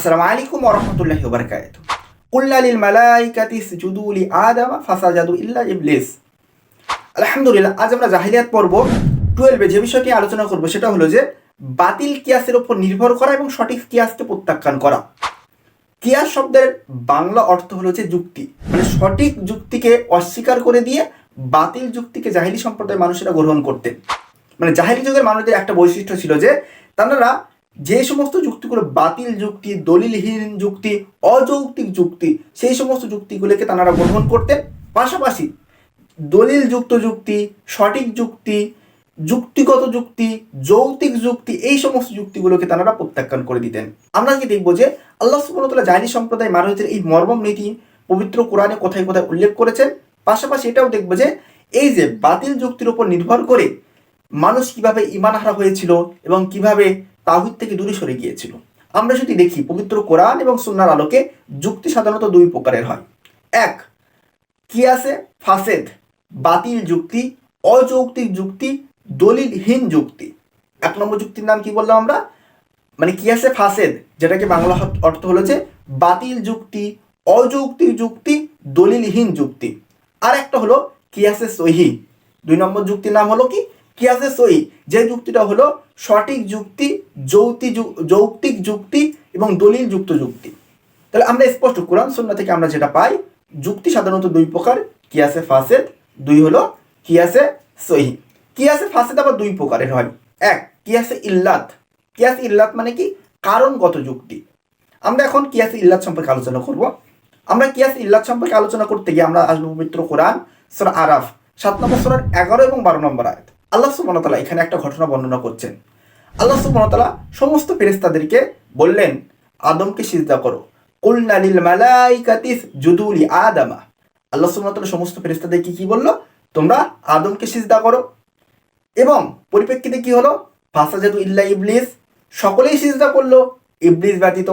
আসসালামু আলাইকুম ওরহমতুল্লাহি ওবরকাত কুল্লা লিল মালাইকাতি ইসজুদু লি আদামা ফাসাজাদু ইল্লা ইবলিস। আলহামদুলিল্লাহ, আজ আমরা জাহিলিয়াত পর্ব টুয়েলভে যে বিষয়টি আলোচনা করব সেটা হলো যে বাতিল কিয়াসের উপর নির্ভর করা এবং সঠিক কিয়াসকে প্রত্যাখ্যান করা। কিয়াস শব্দের বাংলা অর্থ হলো যে যুক্তি। মানে সঠিক যুক্তিকে অস্বীকার করে দিয়ে বাতিল যুক্তিকে জাহিলি সম্প্রদায়ের মানুষেরা গ্রহণ করতেন। মানে জাহিলি যুগের মানুষদের একটা বৈশিষ্ট্য ছিল যে তারা যে সমস্ত যুক্তিগুলো বাতিল যুক্তি, দলিলহীন যুক্তি, অযৌক্তিক যুক্তি, সেই সমস্ত যুক্তিগুলোকে তারা গ্রহণ করতেন। পাশাপাশি দলিল যুক্ত যুক্তি, সঠিক যুক্তি, যুক্তিগত যুক্তি, যৌক্তিক যুক্তি, এই সমস্ত যুক্তিগুলোকে তারা প্রত্যাখ্যান করে দিতেন। আমরা কি দেখব যে আল্লাহ সুবনতলা জাহিলি সম্প্রদায় মানুষদের এই মর্মম নীতি পবিত্র কোরআনে কোথায় কোথায় উল্লেখ করেছেন। পাশাপাশি এটাও দেখব যে এই যে বাতিল যুক্তির উপর নির্ভর করে মানুষ কীভাবে ইমানহারা হয়েছিল এবং কীভাবে তাহিদ থেকে দূরে সরে গিয়েছিল। আমরা যদি দেখি, পবিত্র কোরআন এবং সুন্নার আলোকে যুক্তি সাধারণত দুই প্রকারের হয়। এক, কি আছে? ফাসেদ, বাতিল যুক্তি, অযৌক্তিক যুক্তি, দলিলহীন যুক্তি। এক নম্বর যুক্তির নাম কি বললাম আমরা? মানে কি আছে? ফাসেদ, যেটাকে বাংলা অর্থ হলো যে বাতিল যুক্তি, অযৌক্তিক যুক্তি, দলিলহীন যুক্তি। আর একটা হলো, কি আছে? সহি। দুই নম্বর যুক্তির নাম হলো কি? কিয়াসে সহি। যে যুক্তিটা হলো সঠিক যুক্তি, যৌতি যৌক্তিক যুক্তি এবং দলিল যুক্ত যুক্তি। তাহলে আমরা স্পষ্ট, কোরআন সুন্না থেকে আমরা যেটা পাই, যুক্তি সাধারণত দুই প্রকার কিয়াসে ফাসেদ। দুই হলো কিয়াসে সহি। কিয়াসে ফাসেদ আবার দুই প্রকারের হয়। এক, কি আছে? ইল্লাত। কিয়াস ইল্লাত মানে কি? কারণগত যুক্তি। আমরা এখন কি আছে? ইল্লাত সম্পর্কে আলোচনা করব। আমরা কিয়াস ইল্লাত সম্পর্কে আলোচনা করতে গিয়ে আমরা আসব পবিত্র কোরআন, সূরা আরাফ, সাত নম্বর সূরার এগারো এবং বারো নম্বর আয়াত। আল্লাহ তাআলা এখানে একটা ঘটনা বর্ণনা করছেন। আল্লাহ তাআলা সমস্ত ফেরেশতাদেরকে বললেন, আদমকে সিজদা করো। কুলনা লিল মালাইকাতিস জুদুলি আদামা। আল্লাহ তাআলা সমস্ত ফেরেশতাদেরকে কি বলল? তোমরা আদমকে সিজদা করো। এবং পরিপ্রেক্ষিতে কি হলো? ফাসাজাদু ইল্লা ইবলিস, সকলেই সিজদা করল, ইবলিস ব্যতীত।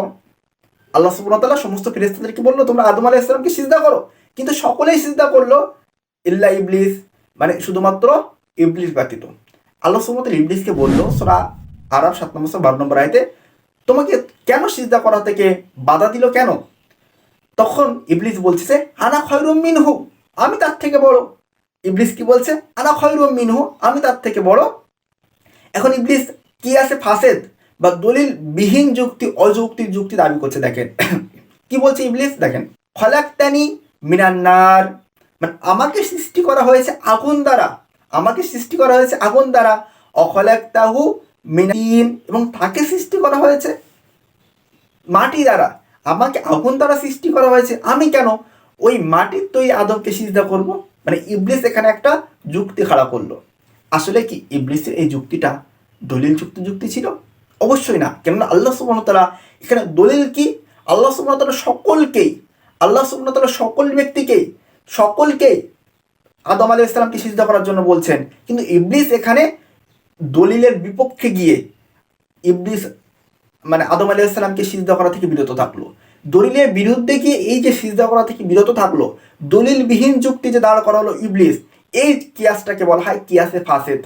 আল্লাহ তাআলা সমস্ত ফেরেশতাদেরকে বলল, তোমরা আদম আলাইহিস সালামকে সিজদা করো। কিন্তু সকলেই সিজদা করল, ইল্লা ইবলিস মানে শুধুমাত্র ইবলিস ব্যতীত। আল্লাহ সুবহানাহু ইবলিশকে বলল, সূরা আরব সাত নম্বর বারো নম্বর আয়তে, তোমাকে কেন সিজদা করা থেকে বাধা দিল কেন? তখন ইবলিস বলছে যে আনা খয়রুম মিনহু, আমি তার থেকে বড়। ইবলিস কি বলছে? আনা খয়রুম মিনহু, আমি তার থেকে বড়। এখন ইবলিস কি আছে ফাসেদ বা দলিল বিহীন যুক্তি, অযৌক্তিক যুক্তি দাবি করছে, দেখেন। কি বলছে ইবলিস দেখেন, খলাক্তানি মিনান্নার। মানে আমাকে সৃষ্টি করা হয়েছে আগুন দ্বারা। আমাকে সৃষ্টি করা হয়েছে আগুন দ্বারা। অখলাক্তাহু মিনান এবং তাকে সৃষ্টি করা হয়েছে মাটি দ্বারা। আমাকে আগুন দ্বারা সৃষ্টি করা হয়েছে। আমি কেন? ওই মাটির তৈরি আদমকে সিজদা করব? মানে ইবলিস এখানে একটা যুক্তি খাড়া করল। আসলে কি ইবলিসের এই যুক্তিটা দলিল যুক্ত যুক্তি ছিল? অবশ্যই না। কেননা আল্লাহ সুবর্ণতলা এখানে দলিল কি? আল্লাহ সুবর্ণতলা সকলকেই, আল্লাহ সুবর্ণতলা সকল ব্যক্তিকেই, সকলকেই আদম আলী ইসলামকে সিজদা করার জন্য বলছেন। কিন্তু ইবলিস এখানে দলিলের বিপক্ষে গিয়ে ইবলিস মানে আদম আলী ইসলামকে সিজদা করা থেকে বিরত থাকল। দলিলের বিরুদ্ধে গিয়ে এই যে সিজদা করা থেকে বিরত থাকল, দলিলবিহীন যুক্তি যে দাঁড় করা হলো ইবলিস, এই কিয়াসটাকে বলা হয় কিয়াসে ফাসেদ।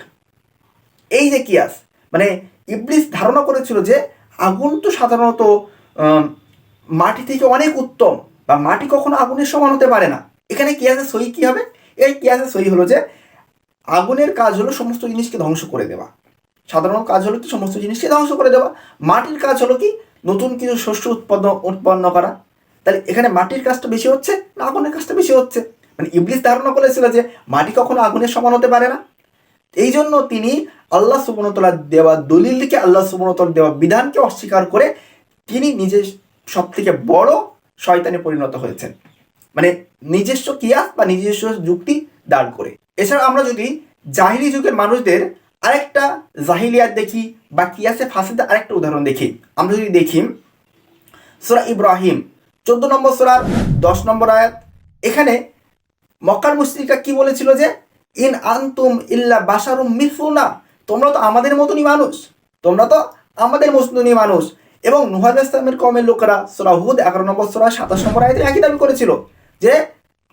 এই যে কিয়াস মানে ইবলিস ধারণা করেছিল যে আগুন তো সাধারণত মাটি থেকে অনেক উত্তম, বা মাটি কখনো আগুনের সমান হতে পারে না। এখানে কিয়াসে সই কি হবে? এই কিয়াসে সই হলো যে আগুনের কাজ হলো সমস্ত জিনিসকে ধ্বংস করে দেওয়া। সাধারণ কাজ হলো কি? সমস্ত জিনিসকে ধ্বংস করে দেওয়া। মাটির কাজ হলো কি? নতুন কিছু শস্য উৎপন্ন উৎপন্ন করা। তাহলে এখানে মাটির কাজটা বেশি হচ্ছে না আগুনের কাজটা বেশি হচ্ছে? মানে ইবলিস ধারণা করেছিল যে মাটি কখনো আগুনের সমান হতে পারে না। এই জন্য তিনি আল্লাহ সুবনতলার দেওয়া দলিলকে আল্লাহ সুবনতলার দেওয়া বিধানকে অস্বীকার করে তিনি নিজে সব থেকে বড় শয়তানে পরিণত হয়েছেন। মানে নিজস্ব কিয়াস বা নিজস্ব যুক্তি দাঁড় করে। এছাড়া আমরা যদি জাহিলি যুগের মানুষদের আরেকটা জাহিলিয়াত দেখি বা কিয়াসে ফাঁসিতে আরেকটা উদাহরণ দেখি। আমরা যদি দেখি, সোরা ইব্রাহিম, চোদ্দ নম্বর সুরার দশ নম্বর আয়াত, এখানে মক্কার মুসলিকা কি বলেছিল যে, ইন আন্তুম ইল্লা বাসারুম মিথুনা তোমরা তো আমাদের মতনই মানুষ, তোমরা তো আমাদের মতনই মানুষ। এবং নুহাদ ইসলামের কমের লোকেরা সোরা হুদ এগারো নম্বর সোরা সাতাশ নম্বর আয়তে একই দাবি করেছিল। যে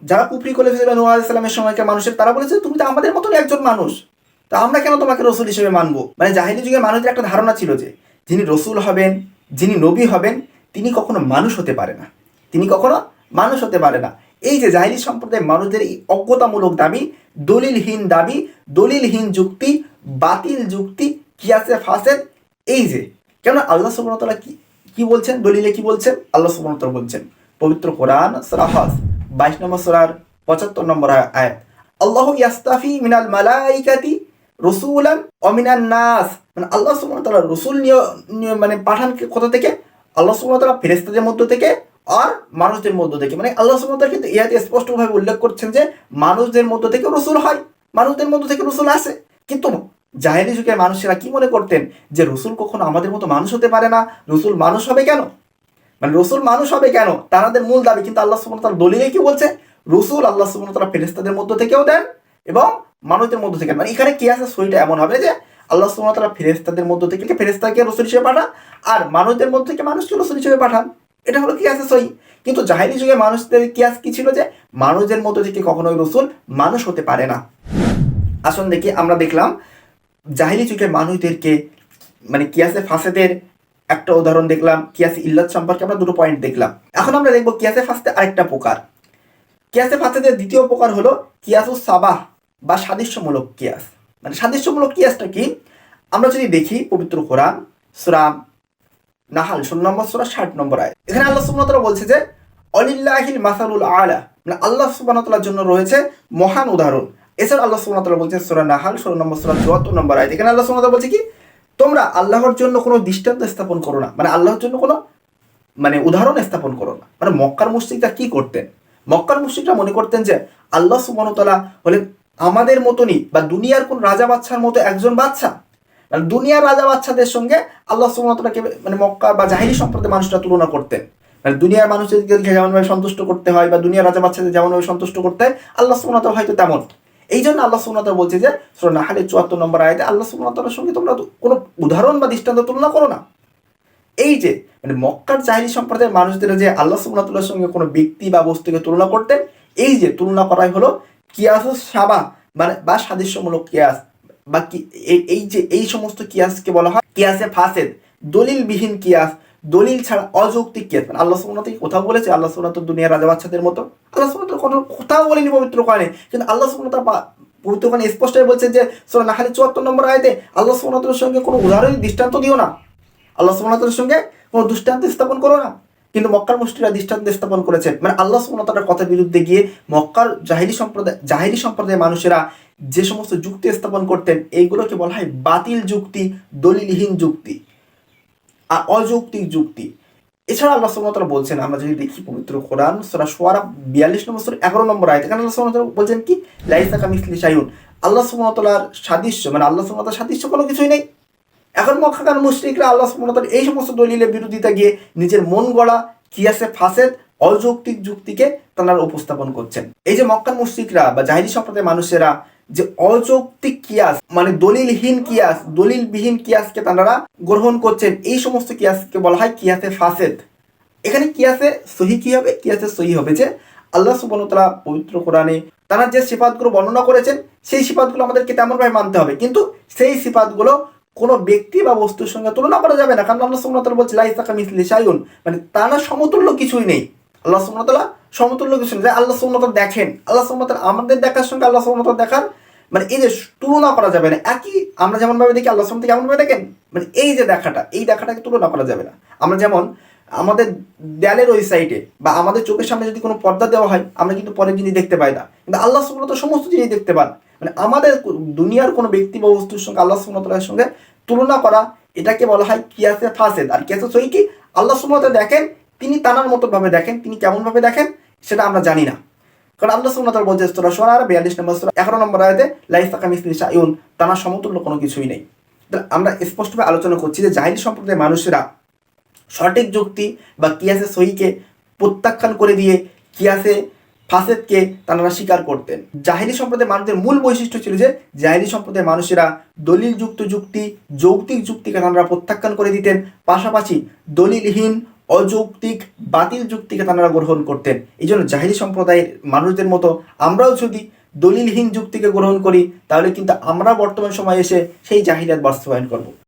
যারা কুফরি করেছিল নুহাদ ইসলামের সময়কার মানুষের, তারা বলেছে, তুমি তো আমাদের মতনই একজন মানুষ। তা আমরা কেন তোমাকে রসুল হিসেবে মানবো? মানে জাহিলি যুগের মানুষদের একটা ধারণা ছিল যে, যিনি রসুল হবেন, যিনি নবী হবেন, তিনি কখনো মানুষ হতে পারে না। তিনি কখনো মানুষ হতে পারে না। এই যে জাহিলি সম্প্রদায়ের মানুষদের এই অজ্ঞতামূলক দাবি, দলিলহীন দাবি, দলিলহীন যুক্তি, বাতিল যুক্তি কি কিয়াসে ফাসেদ, এই যে, কেন আল্লাহ সুবর্ণতলা কি কি বলছেন? দলিলে কি বলছেন? আল্লাহ সুবর্ণতলা বলছেন, পবিত্র কোরআন সরাহাস বাইশ নম্বর সরার পঁচাত্তর নম্বর আয়াত। আল্লাহ ইয়াস্তাফি মিনাল মালাইকাতি রসুলান অমিনান নাস। মানে আল্লাহ সুবর্ণতলা রসুল নিয়ে, নিয়ে- মানে পাঠান কোথা থেকে? আল্লাহ সুবর্ণতলা ফেরেস্তাদের মধ্য থেকে আর মানুষদের মধ্য থেকে। মানে আল্লাহ সুবর্ণতলা কিন্তু ইহাতে স্পষ্টভাবে উল্লেখ করছেন যে মানুষদের মধ্য থেকে রসুল হয়, মানুষদের মধ্য থেকে রসুল আসে। কিন্তু জাহেলি যুগের মানুষেরা কি মনে করতেন যে রসুল কখনো আমাদের মতো মানুষ হতে পারে না? রসুল মানুষ হবে কেন? মানে রসুল মানুষ হবে কেন? তাদের মূল দাবি কিন্তু আল্লাহ সুবর্ণতলা দলিলে কি বলছে? রসুল আল্লাহ সুবর্ণতলা ফেরেস্তাদের মধ্য থেকেও দেন এবং মানুষদের মধ্য থেকে। মানে এখানে কি আছে সইটা এমন হবে যে আল্লাহ সুবর্ণতলা ফেরেস্তাদের মধ্য থেকে ফেরেস্তাকে রসুল হিসেবে পাঠান আর মানুষদের মধ্য থেকে মানুষকে রসুল হিসেবে পাঠান। এটা হলো কি আছে সই কিন্তু জাহিলি যুগে মানুষদের কিয়াস কি ছিল যে মানুষদের মধ্য থেকে কখনোই রসুল মানুষ হতে পারে না। আসুন দেখি, আমরা দেখলাম জাহিলি যুগের মানুষদেরকে মানে কিয়াসে ফাসেদের একটা উদাহরণ দেখলাম কিয়াসে ইল্লাত সম্পর্কে আমরা দুটো পয়েন্ট দেখলাম। এখন আমরা দেখব কিয়াসে ফাস্তে আরেকটা প্রকার। কিয়াসে ফাসেদের দ্বিতীয় প্রকার হলো কিয়াসু সাবাহ বা সাদৃশ্যমূলক কিয়াস। মানে সাদৃশ্যমূলক কিয়াসটা কি? আমরা যদি দেখি পবিত্র কোরআন সুরাম নাহাল, ষোলো নম্বর সুরা, ষাট নম্বর আয় এখানে আল্লাহ সুবহানাহু বলছে যে অলিল্লাহিল মাসালুল আলা। মানে আল্লাহ সুবহানাহু জন্য রয়েছে মহান উদাহরণ। এছাড়া আল্লাহ সুবহানাহু বলছে সূরা নাহাল, ষোলো নম্বর সূরা, চুয়াত্তর নম্বর আয় এখানে আল্লাহ সুবহানাহু বলছে কি? তোমরা আল্লাহর জন্য কোনো দৃষ্টান্ত স্থাপন করো না। মানে আল্লাহর জন্য কোনো মানে উদাহরণ স্থাপন করো না। মানে মক্কার মুশরিকরা কি করতেন? মক্কার মুশরিকরা মনে করতেন যে, আল্লাহ সুবহানাহু তাআলা হলেন আমাদের মতনই বা দুনিয়ার কোন রাজা বাচ্চার মতো একজন বাচ্চা মানে দুনিয়ার রাজা বাচ্চাদের সঙ্গে আল্লাহ সুবহানাহুকে মানে মক্কা বা জাহিরি সম্প্রদায়ের মানুষরা তুলনা করতেন। মানে দুনিয়ার মানুষদেরকে যেমনভাবে সন্তুষ্ট করতে হয় বা দুনিয়ার রাজা বাচ্চাদের যেমনভাবে সন্তুষ্ট করতে হয়, আল্লাহ সুবহানাহু হয়তো তেমন। এই জন্য আল্লাহ সুবহানাহু বলছে যে সূরা নাহালের চুয়াত্তর নম্বর আয়াতে আল্লাহ সুবহানাহুর সঙ্গে তোমরা কোনো উদাহরণ বা দৃষ্টান্ত তুলনা করো না। এই যে মানে মক্কার জাহিরি সম্প্রদায়ের মানুষদের যে আল্লাহ সুবহানাহুর সঙ্গে কোনো ব্যক্তি বা বস্তুকে তুলনা করতেন, এই যে তুলনা করাই হলো কিয়াস সাবা মানে বা সাদৃশ্যমূলক কিয়াস, বা কি, এই যে এই সমস্ত কিয়াসকে বলা হয় কিয়াসে ফাসেদ, দলিলবিহীন কিয়াস দলিল ছাড়া অযৌক্তিক কিয়াস মানে আল্লাহ থেকে কোথাও বলেছে, আল্লাহ সুবহানাহু তো দুনিয়ার রাজা বাচ্চাদের মতো। আল্লাহ সুবহানাহু কোনো কোথাও বলেনি পবিত্র কোরআনে। কিন্তু আল্লাহ সুবহানাহু পা- পবিত্র কোরআনে স্পষ্টই বলছে যে সূরা নাহলের 74 নম্বর আয়তে আল্লাহ সুবহানাহুর সঙ্গে কোনো উদাহরণ, দৃষ্টান্ত দিও না। আল্লাহ সুবহানাহুর সঙ্গে কোনো দৃষ্টান্ত স্থাপন করো না। কিন্তু মক্কার মুষ্টিরা দৃষ্টান্ত স্থাপন করেছেন মানে আল্লাহ সুবহানাহুর কথার বিরুদ্ধে গিয়ে মক্কার জাহিরি সম্প্রদায় জাহিরি সম্প্রদায়ের মানুষেরা যে সমস্ত যুক্তি স্থাপন করতেন, এইগুলোকে বলা হয় বাতিল যুক্তি, দলিলহীন যুক্তি। অযৌক্তিক যুক্তি। এছাড়া আল্লাহ সুবহানাহু বলছেন, আমরা যদি দেখি পবিত্র কোরআন, সূরা শুআরা 42 নম্বর সূরা 11 নম্বর আয়াত, এখানে আল্লাহ সুবহানাহু বলছেন কি? লাইসা কামিসলি শাইউন। আল্লাহ সুবহানাহুর সাদৃশ্য মানে আল্লাহ সুবহানাহুর সাদৃশ্য কোনো কিছুই নেই। এখন মক্কাকার মুশরিকরা আল্লাহ সুবহানাহু এই সমস্ত দলিলের বিরোধিতা গিয়ে নিজের মন গড়া কি কিয়াসে ফাসেদ, অযৌক্তিক যুক্তিকে তারা উপস্থাপন করছেন। এই যে মক্কার মুশরিকরা বা জাহিরি সম্প্রদায়ের মানুষেরা যে অযৌক্তিক কিয়াস মানে দলিলহীন কিয়াস, দলিলবিহীন কিয়াসকে তারা গ্রহণ করছেন। এই সমস্ত কিয়াসকে বলা হয় কিয়াসে ফাসেদ। এখানে কিয়াসে সহি কি হবে? কিয়াসে সহি হবে যে আল্লাহ সুবহানাহু তাআলা পবিত্র কোরআনে তারা যে সিফাতগুলো বর্ণনা করেছেন, সেই সিফাতগুলো আমাদেরকে তেমনভাবে মানতে হবে। কিন্তু সেই সিফাতগুলো কোনো ব্যক্তি বা বস্তুর সঙ্গে তুলনা করা যাবে না। কারণ আল্লাহ সুবহানাহু তাআলা বলছে লাইসা কামিসলি শাইউন। মানে তারা সমতুল্য কিছুই নেই। আল্লাহ সুবহানাহু তাআলা সমতুল্য কিছু যে আল্লাহ সুবহানাহু দেখেন, আল্লাহ সুবহানাহু আমাদের দেখার সঙ্গে আল্লাহ তাআলা দেখার মানে এই যে তুলনা করা যাবে না, একই আমরা যেমন ভাবে দেখি, আল্লাহ সুবহানাহু কেমন ভাবে দেখেন? মানে এই যে দেখাটা, এই দেখাটাকে তুলনা করা যাবে না। আমরা যেমন, আমাদের দেয়ালের ওই সাইডে বা আমাদের চোখের সামনে যদি কোনো পর্দা দেওয়া হয়, আমরা কিন্তু পরের জিনিস দেখতে পাই না। কিন্তু আল্লাহ তাআলা সমস্ত জিনিস দেখতে পান। মানে আমাদের দুনিয়ার কোনো ব্যক্তি বা বস্তুর সঙ্গে আল্লাহ তাআলার সঙ্গে তুলনা করা, এটাকে বলা হয় কিয়াসে ফাসেদ। আর কিয়াসে সহি কি? আল্লাহ সুবহানাহু দেখেন তিনি তানার মতো ভাবে দেখেন, তিনি কেমন ভাবে দেখেন, সেটা আমরা জানি না। কারণ আল্লাহ তাআলা বলছে, সূরা শুআরা 42 নম্বর সূরা 11 নম্বর আয়াতে, লাইসা কামিসলি শাইউন তানার সমতুল্য কোনো কিছুই নেই। আমরা স্পষ্টভাবে আলোচনা করছি যে জাহিলি সম্প্রদায়ের মানুষেরা সঠিক যুক্তি বা কিয়াসে সহিকে প্রত্যাখ্যান করে দিয়ে কিয়াসে ফাসেদকে তারা স্বীকার করতেন। জাহিরি সম্প্রদায়ের মানুষদের মূল বৈশিষ্ট্য ছিল যে জাহিরি সম্প্রদায়ের মানুষেরা দলিলযুক্ত যুক্তি, যৌক্তিক যুক্তিকে তারা প্রত্যাখ্যান করে দিতেন। পাশাপাশি দলিলহীন অযৌক্তিক, বাতিল যুক্তিকে তারা গ্রহণ করতেন। এই জন্য জাহিদি সম্প্রদায়ের মানুষদের মতো আমরাও যদি দলিলহীন যুক্তিকে গ্রহণ করি, তাহলে কিন্তু আমরা বর্তমান সময়ে এসে সেই জাহিরাত বাস্তবায়ন করব।